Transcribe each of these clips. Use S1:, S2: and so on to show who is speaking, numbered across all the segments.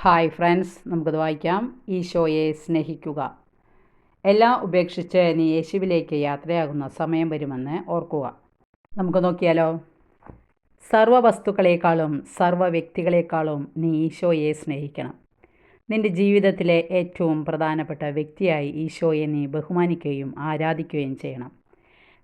S1: Hi friends നമുക്കത് വായിക്കാം. ഈശോയെ സ്നേഹിക്കുക. എല്ലാം ഉപേക്ഷിച്ച് നീ യേശുവിലേക്ക് യാത്രയാകുന്ന സമയം വരുമെന്ന് ഓർക്കുക. നമുക്ക് നോക്കിയാലോ? സർവ വസ്തുക്കളെക്കാളും സർവ വ്യക്തികളെക്കാളും നീ ഈശോയെ സ്നേഹിക്കണം. നിന്റെ ജീവിതത്തിലെ ഏറ്റവും പ്രധാനപ്പെട്ട വ്യക്തിയായി ഈശോയെ നീ ബഹുമാനിക്കുകയും ആരാധിക്കുകയും ചെയ്യണം.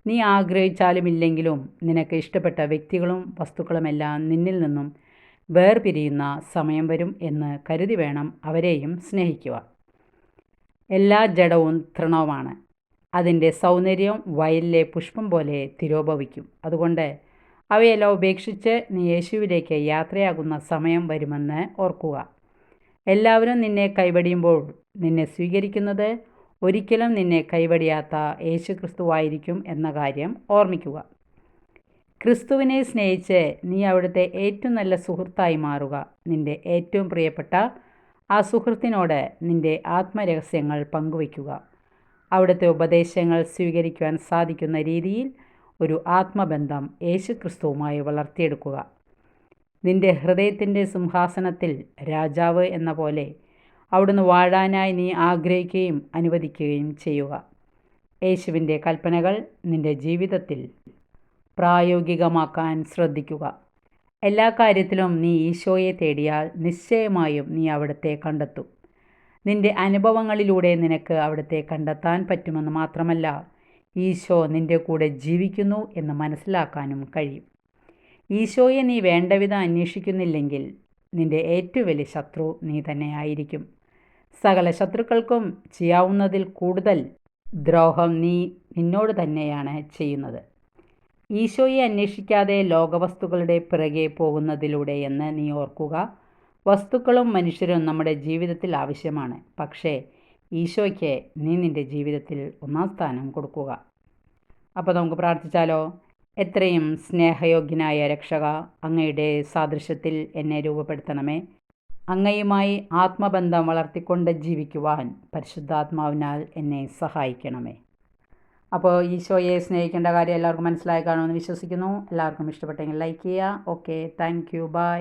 S1: നീ ആഗ്രഹിച്ചാലും ഇല്ലെങ്കിലും നിനക്ക് ഇഷ്ടപ്പെട്ട വ്യക്തികളും വസ്തുക്കളുമെല്ലാം നിന്നിൽ നിന്നും വേർപിരിയുന്ന സമയം വരും എന്ന് കരുതി വേണം അവരെയും സ്നേഹിക്കുക എല്ലാ ജഡവും തൃണവുമാണ്. അതിന്റെ സൗന്ദര്യം വയലിലെ പുഷ്പം പോലെ തിരോഭവിക്കും. അതുകൊണ്ട് അവയെല്ലാം ഉപേക്ഷിച്ച് നീ യേശുവിലേക്ക് യാത്രയാകുന്ന സമയം വരുമെന്ന് ഓർക്കുക. എല്ലാവരും നിന്നെ കൈവടിയുമ്പോൾ നിന്നെ സ്വീകരിക്കുന്നത് ഒരിക്കലും നിന്നെ കൈവടിയാത്ത യേശു ക്രിസ്തുവായിരിക്കും എന്ന കാര്യം ഓർമ്മിക്കുക. ക്രിസ്തുവിനെ സ്നേഹിച്ച് നീ അവിടുത്തെ ഏറ്റവും നല്ല സുഹൃത്തായി മാറുക. നിന്റെ ഏറ്റവും പ്രിയപ്പെട്ട ആ സുഹൃത്തിനോട് നിന്റെ ആത്മരഹസ്യങ്ങൾ പങ്കുവയ്ക്കുക. അവിടുത്തെ ഉപദേശങ്ങൾ സ്വീകരിക്കുവാൻ സാധിക്കുന്ന രീതിയിൽ ഒരു ആത്മബന്ധം യേശു ക്രിസ്തുവുമായി വളർത്തിയെടുക്കുക. നിന്റെ ഹൃദയത്തിന്റെ സിംഹാസനത്തിൽ രാജാവ് എന്ന പോലെ അവിടുന്ന് വാഴാനായി നീ ആഗ്രഹിക്കുകയും അനുവദിക്കുകയും ചെയ്യുക. യേശുവിന്റെ കൽപ്പനകൾ നിന്റെ ജീവിതത്തിൽ പ്രായോഗികമാക്കാൻ ശ്രദ്ധിക്കുക. എല്ലാ കാര്യത്തിലും നീ ഈശോയെ തേടിയാൽ നിശ്ചയമായും നീ അവിടുത്തെ കണ്ടെത്തും. നിന്റെ അനുഭവങ്ങളിലൂടെ നിനക്ക് അവിടുത്തെ കണ്ടെത്താൻ പറ്റുമെന്ന് മാത്രമല്ല ഈശോ നിന്റെ കൂടെ ജീവിക്കുന്നു എന്ന് മനസ്സിലാക്കാനും കഴിയും. ഈശോയെ നീ വേണ്ടവിധം അന്വേഷിക്കുന്നില്ലെങ്കിൽ നിന്റെ ഏറ്റവും വലിയ ശത്രു നീ തന്നെയായിരിക്കും. സകല ശത്രുക്കൾക്കും ചെയ്യാവുന്നതിൽ കൂടുതൽ ദ്രോഹം നീ നിന്നോട് തന്നെയാണ് ചെയ്യുന്നത്. ഈശോയെ അന്വേഷിക്കാതെ ലോകവസ്തുക്കളുടെ പിറകെ പോകുന്നതിലൂടെ എന്ന് നീ ഓർക്കുക. വസ്തുക്കളും മനുഷ്യരും നമ്മുടെ ജീവിതത്തിൽ ആവശ്യമാണ്. പക്ഷേ ഈശോയ്ക്ക് നീ നിന്റെ ജീവിതത്തിൽ ഒന്നാം സ്ഥാനം കൊടുക്കുക. അപ്പോൾ നമുക്ക് പ്രാർത്ഥിച്ചാലോ? എത്രയും സ്നേഹയോഗ്യനായ രക്ഷക അങ്ങയുടെ സാദൃശ്യത്തിൽ എന്നെ രൂപപ്പെടുത്തണമേ. അങ്ങയുമായി ആത്മബന്ധം വളർത്തിക്കൊണ്ട് ജീവിക്കുവാൻ പരിശുദ്ധാത്മാവിനാൽ എന്നെ സഹായിക്കണമേ. അപ്പോൾ ഈശോയെ സ്നേഹിക്കേണ്ട കാര്യം എല്ലാവർക്കും മനസ്സിലായി കാണുമെന്ന് വിശ്വസിക്കുന്നു. എല്ലാവർക്കും ഇഷ്ടപ്പെട്ടെങ്കിൽ ലൈക്ക് ചെയ്യുക. Okay thank you by